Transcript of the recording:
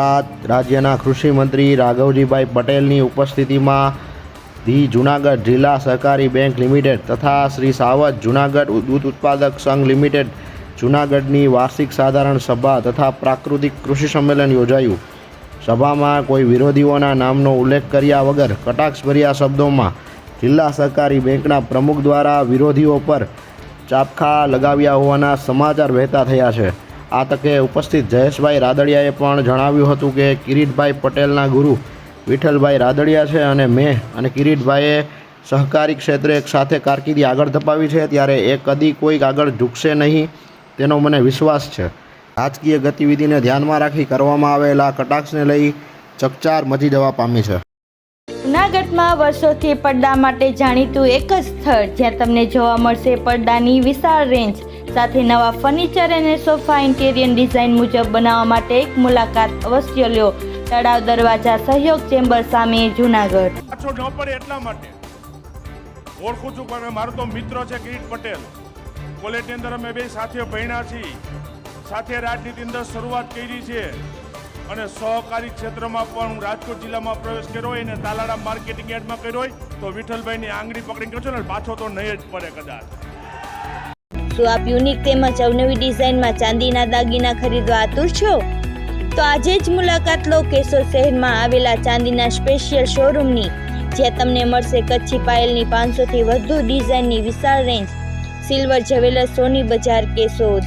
ગુજરાત રાજ્યના કૃષિ મંત્રી રાઘવજીભાઈ પટેલની ઉપસ્થિતિમાં ધી જુનાગઢ જિલ્લા સહકારી બેંક લિમિટેડ તથા શ્રી સાવજ જુનાગઢ દૂધ ઉત્પાદક સંઘ લિમિટેડ જુનાગઢની વાર્ષિક સાધારણ સભા તથા પ્રાકૃતિક કૃષિ સંમેલન યોજાયું. સભામાં કોઈ વિરોધીઓના નામનો ઉલ્લેખ કર્યા વગર કટાક્ષભર્યા શબ્દોમાં જિલ્લા સહકારી બેંકના પ્રમુખ દ્વારા વિરોધીઓ પર ચાપખા લગાવ્યા હોવાના સમાચાર વહેતા થયા છે. આ તકે ઉપસ્થિત જયેશભાઈ રાદડિયાએ પણ જણાવ્યું હતું કે કિરીટભાઈ પટેલના ગુરુ વિઠ્ઠલભાઈ રાદડિયા છે અને મેં અને કિરીટભાઈએ સહકારી ક્ષેત્રે એક સાથે કારકિર્દી આગળ ધપાવી છે. ત્યારે એ કદી કોઈક આગળ ઝૂકશે નહીં તેનો મને વિશ્વાસ છે. રાજકીય ગતિવિધિને ધ્યાનમાં રાખી કરવામાં આવેલા કટાક્ષને લઈ ચકચાર મચી જવા પામી છે. જૂનાગઢમાં વર્ષોથી પડદા માટે જાણીતું એક જ સ્થળ જ્યાં તમને જોવા મળશે પડદાની વિશાળ રેન્જ સાથે નવા ફર્નિચર અને સોફા ઇન્ટેરિયર ડિઝાઇન મુજબ બનાવવા માટે એક મુલાકાત અવશ્ય લ્યો તળાવ દરવાજા સહયોગ ચેમ્બર સામે જૂનાગઢ. પાછો ન પડે એટલા માટે. ઓળખું છું, પણ મારો તો મિત્ર છે કિરીટ પટેલ. કોલેજની અંદર અમે બે સાથે ભણ્યા છીએ. સાથે રાજનીતિ અંદર શરૂઆત કરી છે. અને સહકારી ક્ષેત્રમાં પણ હું રાજકોટ જિલ્લામાં પ્રવેશ કર્યો અને તાલાડા માર્કેટિંગ યાર્ડમાં કર્યો હોય તો વિઠ્ઠલભાઈની આંગળી પકડી છે ને પાછો તો નહીં જ પડે કદાચ. શું આપ યુનિક તેમજ અવનવી ડિઝાઇનમાં ચાંદીના દાગીના ખરીદવા આતુર છો? તો આજે જ મુલાકાત લો કેશોદ શહેરમાં આવેલા ચાંદીના સ્પેશિયલ શોરૂમની જ્યાં તમને મળશે કચ્છી પાયલની પાંચસોથી વધુ ડિઝાઇનની વિશાળ રેન્જ સિલ્વર જ્વેલર્સ સોની બજાર કેશોદ.